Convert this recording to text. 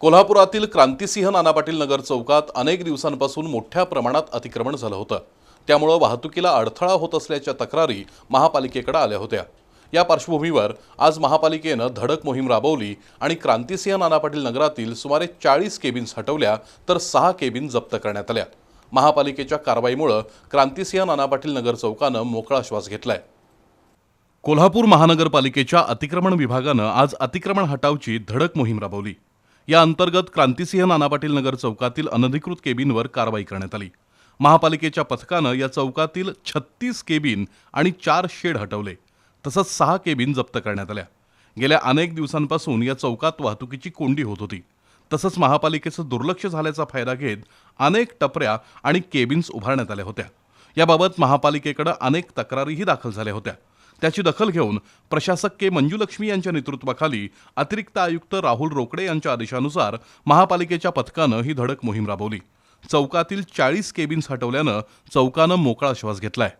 कोल्हापुरातील क्रांतिसिंह नाना पाटील नगर चौकात अनेक दिवसांपासून मोठ्या प्रमाणात अतिक्रमण झालं होतं. त्यामुळं वाहतुकीला अडथळा होत असल्याच्या तक्रारी महापालिकेकडे आल्या होत्या. या पार्श्वभूमीवर आज महापालिकेनं धडक मोहीम राबवली आणि क्रांतिसिंह नाना पाटील नगरातील सुमारे चाळीस केबिन्स हटवल्या तर सहा केबिन जप्त करण्यात आल्या. महापालिकेच्या कारवाईमुळं क्रांतिसिंह नाना पाटील नगर चौकानं मोकळा श्वास घेतलाय. कोल्हापूर महानगरपालिकेच्या अतिक्रमण विभागानं आज अतिक्रमण हटावची धडक मोहीम राबवली. या अंतर्गत क्रांतिसिंह नाना पाटील नगर चौकातील अनधिकृत केबिनवर कारवाई करण्यात आली. महापालिकेच्या पथकानं या चौकातील छत्तीस केबिन आणि चार शेड हटवले. तसंच सहा केबिन जप्त करण्यात आल्या. गेल्या अनेक दिवसांपासून या चौकात वाहतुकीची कोंडी होत होती. तसंच महापालिकेचं दुर्लक्ष झाल्याचा फायदा घेत अनेक टपऱ्या आणि केबिन्स उभारण्यात आल्या होत्या. याबाबत महापालिकेकडे अनेक तक्रारीही दाखल झाल्या होत्या. त्याची दखल घेऊन प्रशासक के मंजुलक्ष्मी यांच्या नेतृत्वाखाली अतिरिक्त आयुक्त राहुल रोकडे यांच्या आदेशानुसार महापालिकेच्या पथकानं ही धडक मोहीम राबवली. चौकातील चाळीस केबिन्स हटवल्यानं चौकानं मोकळा श्वास घेतलाय.